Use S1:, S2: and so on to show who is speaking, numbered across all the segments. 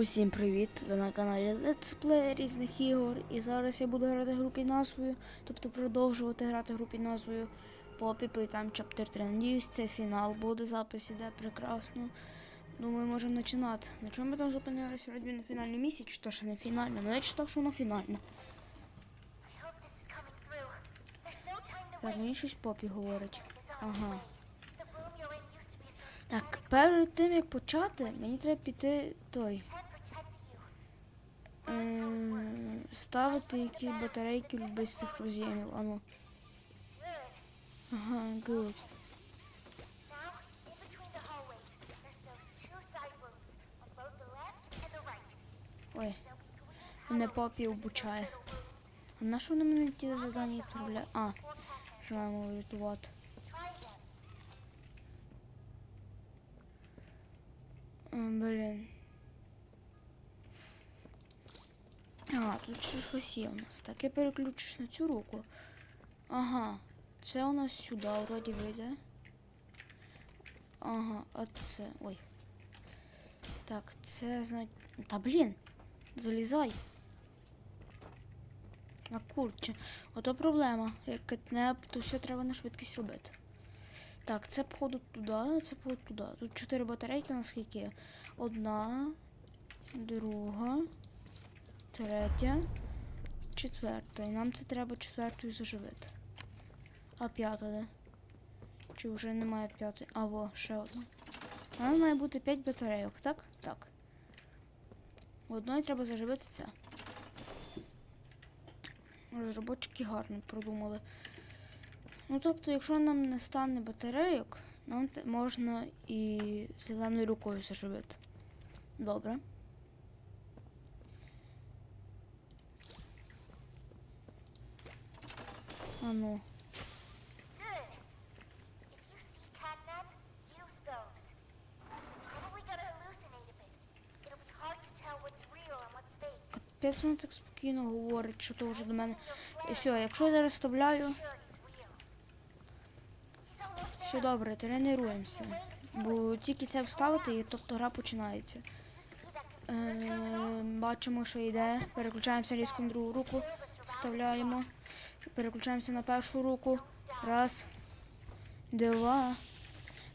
S1: Усім привіт! Ви на каналі Let's Play різних ігор. І зараз я буду грати гру під назвою, тобто продовжувати грати гру під назвою Poppy Playtime Chapter 3. Надіюсь, це фінал буде, запис іде прекрасно. Думаю, можемо починати. На чому ми там зупинилися? Вроді на фінальній місії, чи то ще не фінальна? Ну я читав, що вона фінальна. Так, мені щось Попі говорить. Ага. Так, перед тим як почати, мені треба піти той. Ставити якісь батарейки без цих роз'ємів. Ага, good. Ой. Мене
S2: those
S1: обучає. А на що вони мені ті завдання відправляють? А, маємо врятувати. Блін. А, тут ще щось є у нас. Так, я переключусь на цю руку. Ага. Це у нас сюди вроді вийде. Ага, а це. Ой. Так, це значить. Та блін! Залізай. А курче. Ото проблема. Як кетнеп, то все треба на швидкість робити. Так, це походу туди, це походу туди. Тут чотири батарейки у нас скільки є? Одна, друга, третя, четверта. І нам це треба четвертою заживити. А п'ята де? Чи вже немає п'ятої? А во, ще одна. У нас має бути 5 батарейок, так? Так. Одної треба заживити це. Розробочики гарно продумали. Ну, тобто, якщо нам не стане батарейок, нам можна і зеленою рукою заживити. Добре.
S2: What's fake.
S1: Капець він так спокійно говорить, що то вже до мене. І все, якщо я зараз вставляю, все добре, тренуємося. Бо тільки це вставити, і тобто гра починається. Е, бачимо, що йде. Переключаємося різко на другу руку. Вставляємо. Переключаємося на першу руку. Раз, два.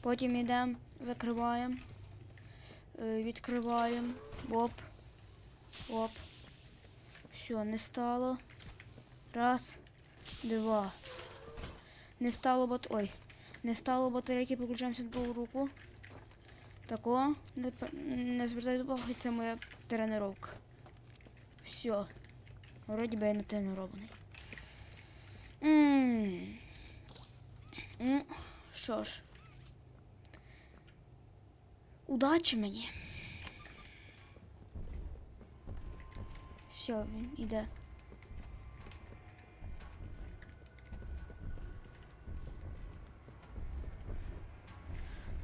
S1: Потім йдемо, закриваємо. Е, Відкриваємо. Оп. Оп. Все, не стало. Раз, два. Не стало бат. Ой. Не стало батарейки, переключаємося на другу руку. Тако. Не, не звертайте увагу, це моя тренировка. Все. Вроді би я не тренований. Ну, що ж. Удачі мені. Все, він іде.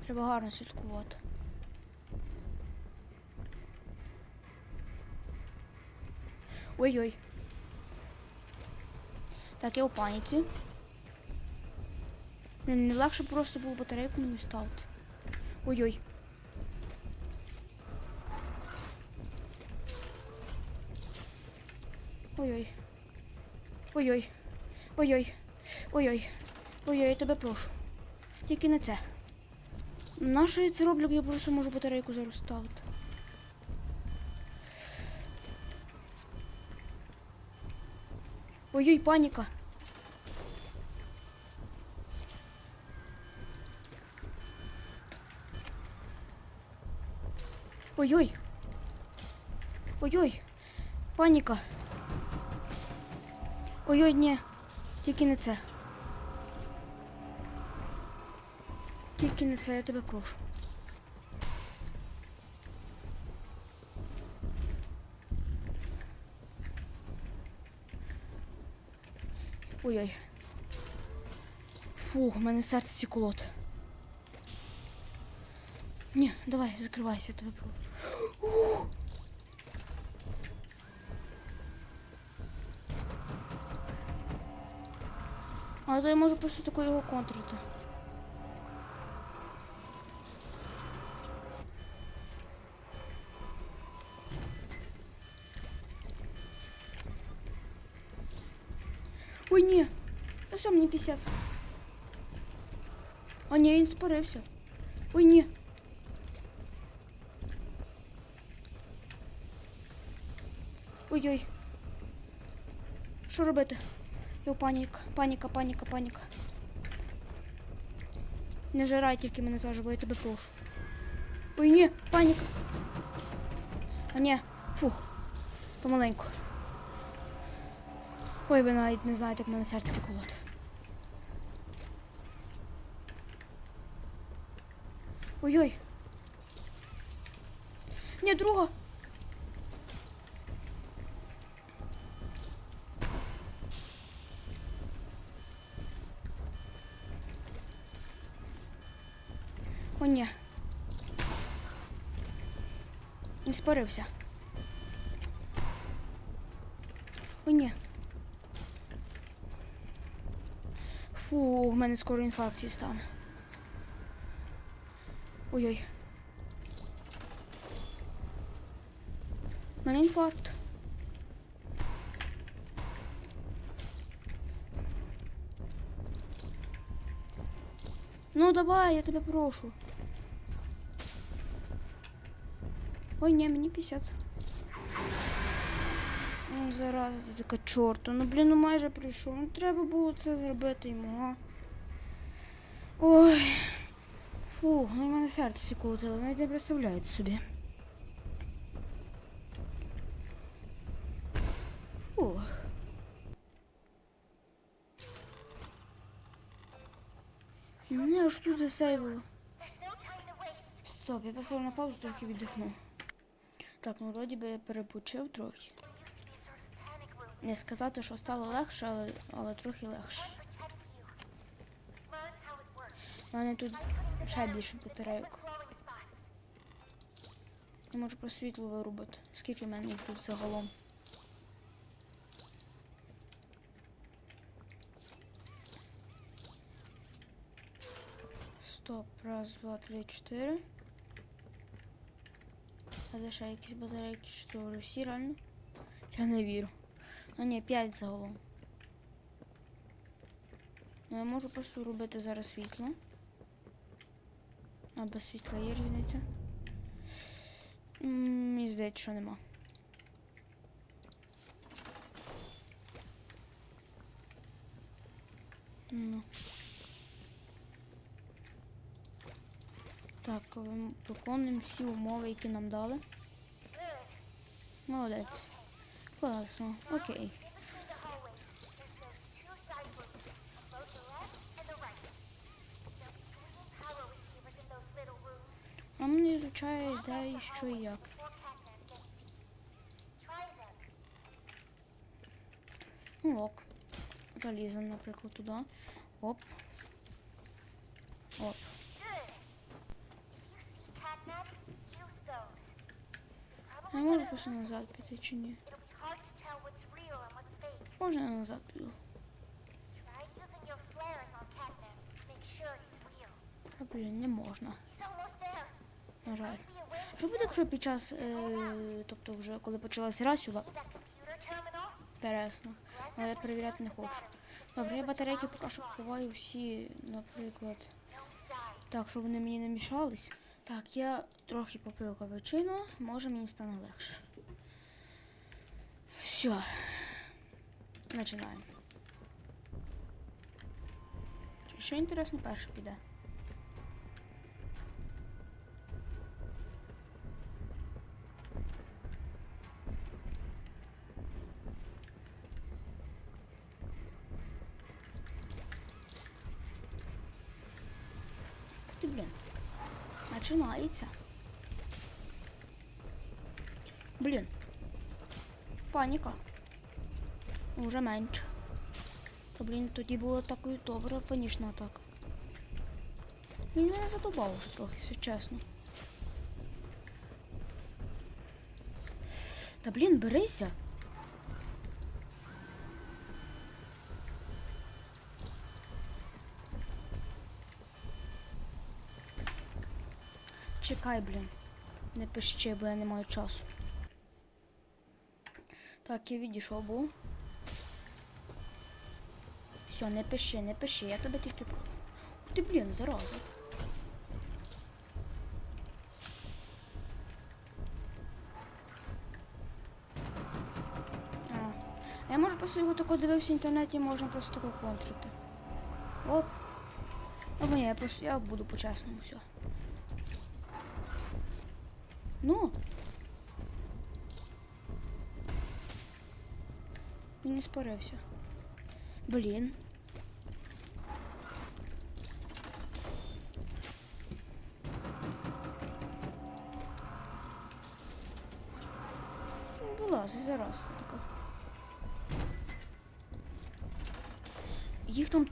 S1: Треба гарно слідкувати. Ой-ой. Так, я у паніці. Блін, Не легше просто було батарейку мені ставити. Ой-ой. Ой-ой. Ой-ой. Ой-ой. Ой-ой. Ой-ой, я тебе прошу. Тільки не це. Нащо я це роблю, я просто можу батарейку зараз ставити? Ой-ой, паніка. Ой-ой. Ой-ой. Паніка. Ой-ой, ні. Тільки не це. Тільки не це, я тебе прошу. Ой-ой. Фух, у мене серце сіколот. Ні, давай, закривайся, тебе пробую. А то я можу просто такою його контрити. Ой, ні. Ну все, мені пісець. А ні, він спарився. Ой, ні. Ой-ой. Що робити? Йо, паніка, паніка, паніка, паніка. Не жирай тільки мене заживо, я тебе прошу. Ой, ні, паніка. А ні, фух, помаленьку. Ой, ви навіть не знаєте, як мене серце колоти. Ой-ой. Ні, друга. О, ні. Не спорився. О, ні. Фу, в мене скоро інфаркція стане. Ой-ой. У мене інфаркт. Ну давай, я тебе прошу. Ой, ні, мені 50. Ну, зараза, така чорта. Ну, блін, ну майже прийшов. Ну, треба було це зробити йому, а. Ой. Фу, ну, в мене серце сіколотило, навіть не представляєте собі. Фу. Мене аж тут засейвило. Стоп, я поставив на паузу, трохи віддихнув. Так, ну вроді би я перепочив трохи. Не сказати, що стало легше, але, але трохи легше. У мене тут ще більше батарейок. Я можу про світло вирубати. Скільки в мене їх тут загалом? Стоп, раз, два, три, чотири. А де ще якісь батарейки, чи то вже всі реально? Я не вірю. А ні, п'ять загалом. Ну, я можу просто робити зараз світло. А без світла є різниця. Мені здається, що нема. Ну. Так, виконуємо всі умови, які нам дали. Молодець. Класно. Окей. Звичайно де і що і як. Ну, ок. Заліземо, наприклад, туди. Оп. Оп. Я можу просто назад піти чи ні? Можна я назад піду. А, блін, не можна. На жаль. Що буде, якщо під час, е, тобто вже коли почалася гра сюди? Але я перевіряти не хочу. Добре, я батарейки поки що ховаю всі, наприклад. Так, щоб вони мені не мішались. Так, я трохи попив кавичину, може мені стане легше. Все. Починаємо. Що інтересно перше піде? Ух Ти, блін. Починається. Блін. Паніка. Уже менше. Та блін, тоді було такою добра панічна атака. Він мене задобав вже трохи, все чесно. Та блін, берися. Чекай, блін. Не пищи, бо я не маю часу. Так, я відійшов був. Все, не пиши, не пиши, я тебе тільки. Ух Ти, блін, зараза. А, я можу просто його тако дивився в інтернеті, можна просто тако контрити. Оп. Або ні, я просто я буду по-чесному, все. Ну. Він не спорився. Блін.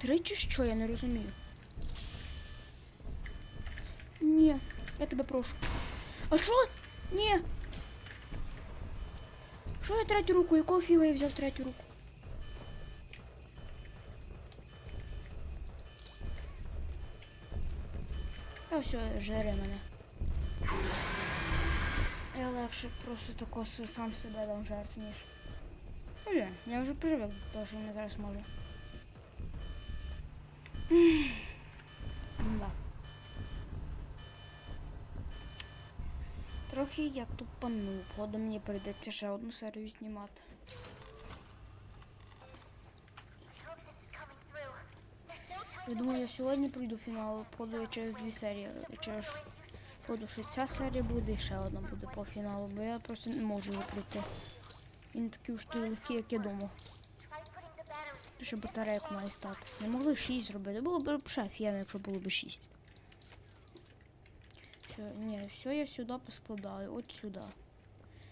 S1: три чи що, я не розумію. Ні, я тебе прошу. А що? Ні. Що я третю руку? Якого фіга я взяв третю руку? Та все, жери мене. Я легше просто тако с- сам себе дам жертву, ніж. Блін, я вже привик до того, що мене зараз може. Трохи я тупанув, походу мені прийдеться ще одну серію знімати. Я думаю, я сьогодні пройду фінал, походу через дві серії. Через походу, що ця серія буде і ще одна буде по фіналу, бо я просто не можу його пройти. Він такий уж той легкий, як я думав. Що батарейок має стати. Не могли 6 зробити. Було б офігенно, якщо було б 6. Все, ні, все я сюди поскладаю, от сюди.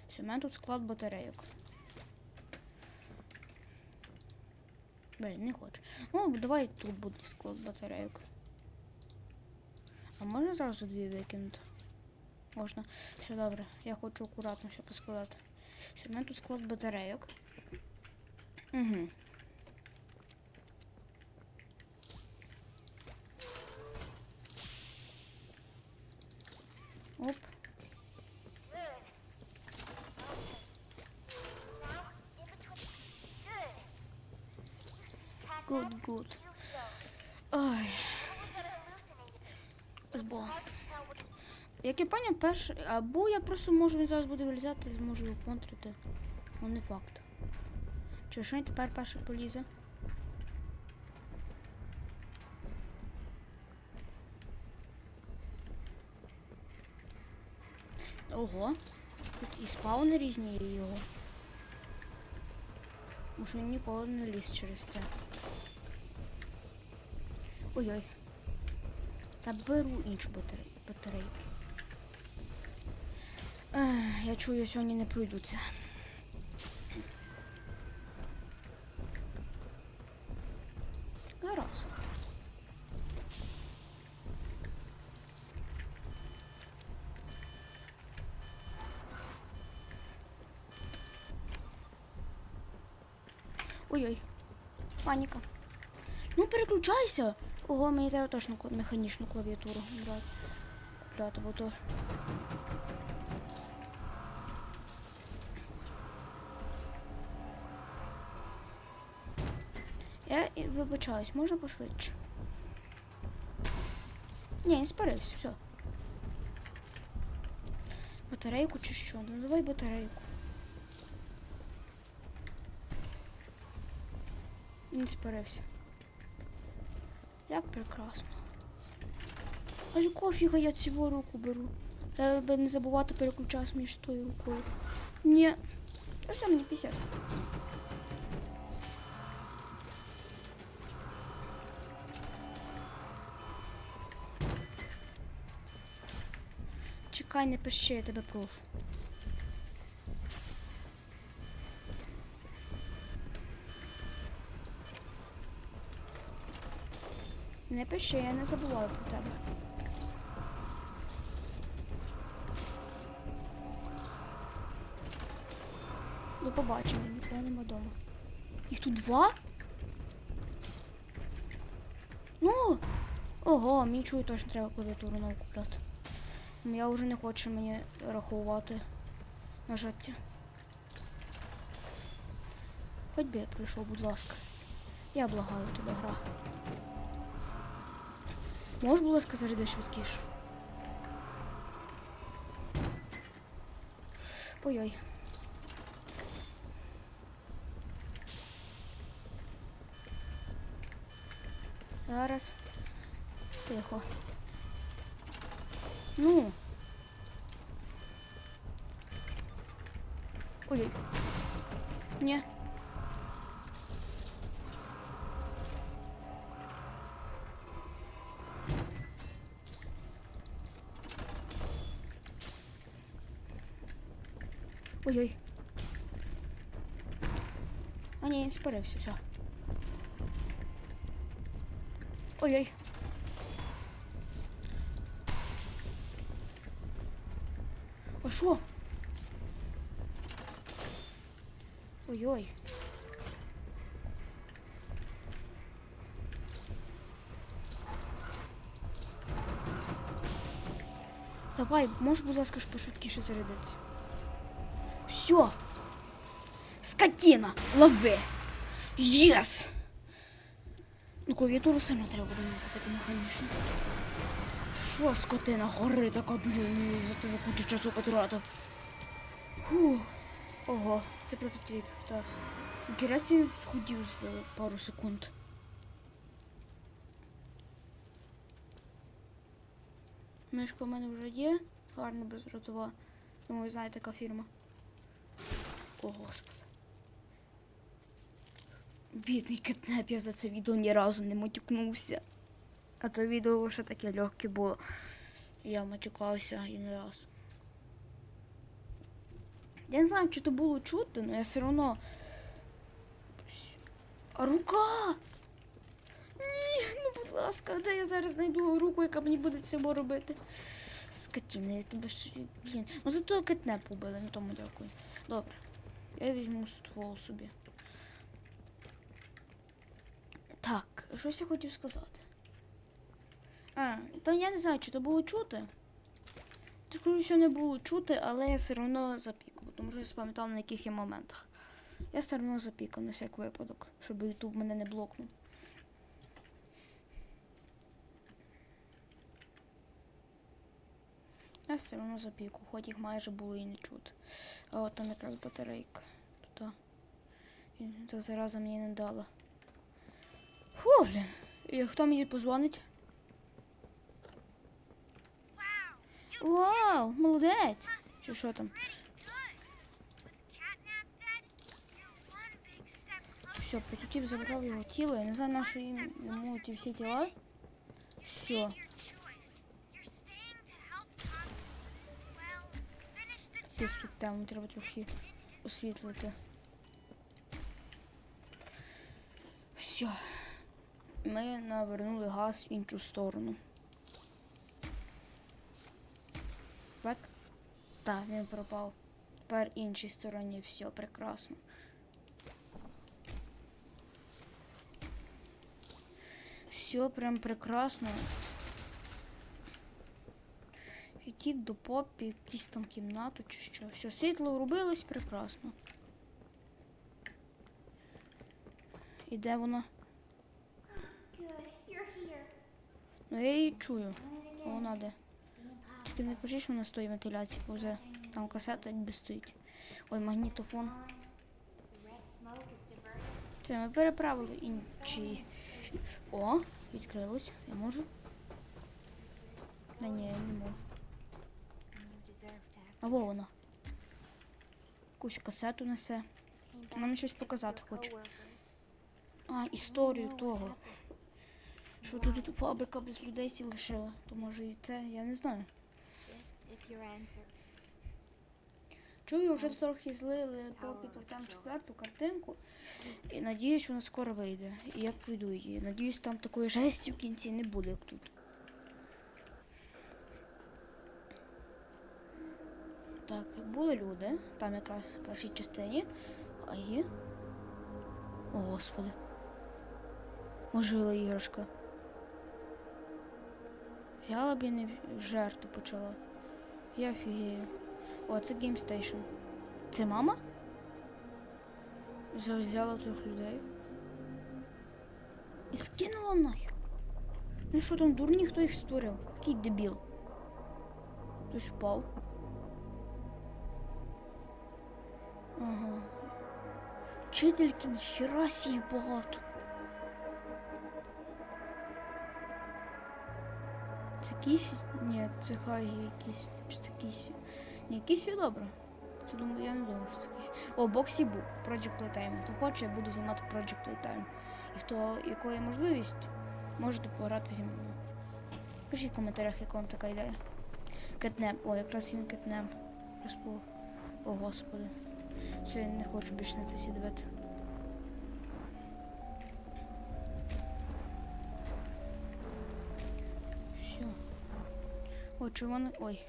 S1: Все, у мене тут склад батарейок. Блін, не хочу. Ну, давай тут буде склад батарейок. А можна зразу дві викинути? Можна. Все добре. Я хочу акуратно все поскладати. Все, у мене тут склад батарейок. Угу. Оп.
S2: good. Good.
S1: Ой, з Як я поняв, перший. Або я просто можу він зараз буде вилізати, зможу його контрити. Ну не факт. Чи що він тепер перший полізе? Ого. Тут і спауни різні є його. Може він ніколи не ліз через це. Ой-ой. Та беру іншу батарей... батарейку. Я чую, я сьогодні не пройду це. Зараз. Ой-ой. Паніка. Ну переключайся. Ого, мені треба точно механічну клавіатуру брати. Купляти, бо то. Я вибачаюсь, можна пошвидше? Ні, не спарився, все. Батарейку чи що? Ну давай батарейку. Він спарився. Як прекрасно. А якого фіга я цього руку беру? Треба не забувати переключатися між тою рукою. Ні. Та все мені пісяс. Чекай, не пиши, я тебе прошу. Не пиши, я не забуваю про тебе. До побачення, нікого нема вдома. Їх тут два? Ну! Ого, мені чую точно треба клавіатуру нову купляти. Ну, Я вже не хочу мені рахувати нажаття. Хоч би я прийшов, будь ласка. Я благаю тебе, гра. Можеш, будь ласка, заряди швидкіше? Ой-ой. Зараз. Тихо. Ну. Ой-ой. Ні. Ой-ой. А ні, спарився, все. Ой-ой. А що? Ой-ой. Давай, можеш, будь ласка, пошвидкіше зарядитися. Все. Скотина, лови. Єс. Ну, клавіатуру сильно треба буде накопити механічно. Що, скотина, гори така, блін, за тебе кучу часу потратив. Фух. Ого, це прототип. Так. Інтерес він схудів за пару секунд. Мишка в мене вже є. Гарна безротова. Ну, ви знаєте, яка фірма. О, господи. Бідний кетнеп, я за це відео ні разу не матюкнувся. А то відео лише таке легке було. Я матюкався і не раз. Я не знаю, чи то було чути, але я все одно. Рука! Ні, ну будь ласка, де я зараз знайду руку, яка мені буде цього робити? Скотіна, я тебе ж. Блін. Ну зато кетнеп убили, на тому дякую. Добре. Я візьму ствол собі. Так, щось я хотів сказати. А, там я не знаю, чи то було чути. Скоріше всього, не було чути, але я все одно запікав, тому що я спам'ятав на яких є моментах. Я все одно запікав на всяк випадок, щоб YouTube мене не блокнув. Я все одно запіку, хоч їх майже було і не чути. А от там якраз батарейка. Туди. Та зараза мені не дала. Фу, блін. І хто мені позвонить? Вау, молодець! Чи що там? Все, Петютів забрав його тіло. Я не знаю, на що їм йому ті всі тіла. Все. Десь тут тему треба трохи освітлити. Все. Ми навернули газ в іншу сторону. Так? Так, він пропав. Тепер іншій стороні все прекрасно. Все прям прекрасно. Ідіть до попі, якісь там кімнату чи що. Все, світло врубилось прекрасно. І де
S2: here.
S1: Ну я її чую. А. Вона де? Тільки не кажи, що вона стоїть вентиляції повзе. Там касета якби стоїть. Ой, магнітофон. Це ми переправили інші. О, відкрилось. Я можу? А ні, я не можу. А во вона. Якусь касету несе. Нам щось показати хоче. А, історію того. Що тут фабрика без людей сі лишила. То може і це, я не знаю. Чую, вже трохи злили поки там четверту картинку. І надіюсь, вона скоро вийде. І я пройду її. Надіюсь, там такої жесті в кінці не буде, як тут. Так, були люди, там якраз в першій частині. А є. О, господи. Ожила іграшка. Взяла б і не жерти почала. Я фігію. О, це Station. Це мама? Взя- Взяла трьох людей. І скинула нахер. Ну що там, дурні, хто їх створив? Який дебіл. Хтось впав. Вчительки, ніхіра їх багато. Це кісі? Ні, це хагі якісь. Чи це кісі? Ні, кісі добре. Це думаю, я не думаю, що це кісі. О, боксі був. Project Playtime. Хто хоче, я буду знімати Project Playtime. І хто яка є можливість, можете пограти зі мною. Пишіть в коментарях, яка вам така ідея. Кетнеп. О, якраз він кетнеп. Розпов. О, господи. Все, я не хочу більше на це сідати. Все. О, червоний. Ой.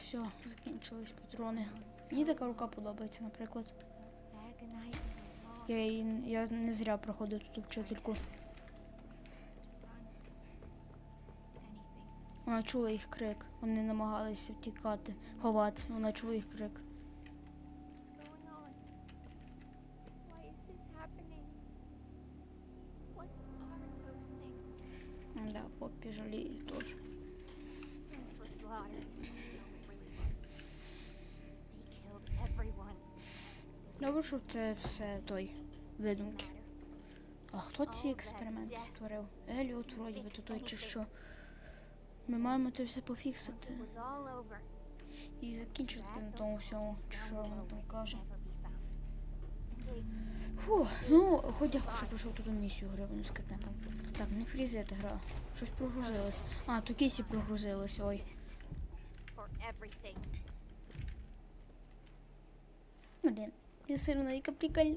S1: Все, закінчились патрони. Мені така рука подобається, наприклад. Я, її- я не зря проходив тут вчительку. Вона чула їх крик. Вони намагалися втікати, ховатися. Вона чула їх крик. Да, попі жаліє теж. Добре, що це все той видумки. А хто ці експерименти створив? Еліот, вроді би, то той чи що. Ми маємо це все пофіксити. І закінчити на тому всьому, що вона там каже. Фу, ну, хоч я що пройшов тут місію гривну з. Так, не фрізити гра. Щось прогрузилось. А, то кісі прогрузилось, ой. Блін, я сирена, яка прикольна.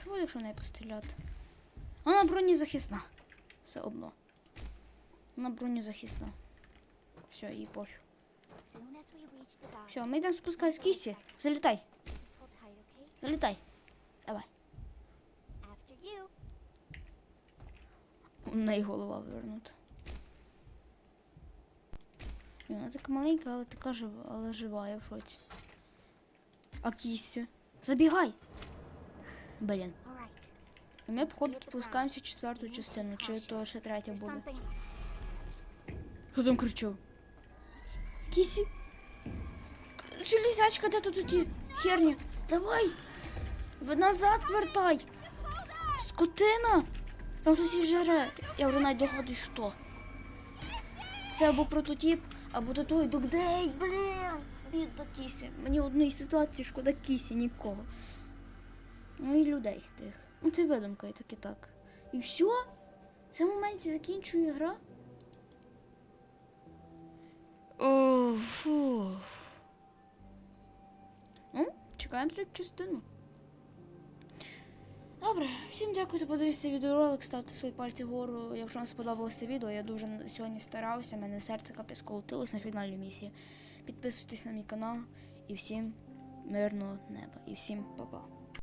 S1: Що буде, якщо в неї постріляти? Вона бронезахисна. Все одно. Вона бронезахисна. Все, їй пофіг. Все, ми йдемо спускатися з кісі. Залітай, залітай. Давай. У неї голова вивернута. І Вона така маленька, але така жива, але жива, я в шоці. А кісі? Забігай! Блін. Ми, походу, спускаємося в четверту частину, чи то ще третя буде. Хто там кричав? Кісі? Железячка, де тут ті херні? Давай! Назад вертай! Скотина! Там хтось її жере. Я вже навіть догадуюсь хто. Це або прототип, або то той Догдей, блін! Бідна кісі. Мені в одній ситуації шкода кісі, нікого. Ну і людей тих. Ну це видумка і так і так. І все? В цьому моменті закінчує гра? О. Ну, чекаємо третю частину. Добре, всім дякую, хто подивився відеоролик. Ставте свої пальці вгору, якщо вам сподобалося відео. Я дуже сьогодні старався, мене серце капець колотилось на фінальній місії. Підписуйтесь на мій канал і всім мирного неба. І всім па-па.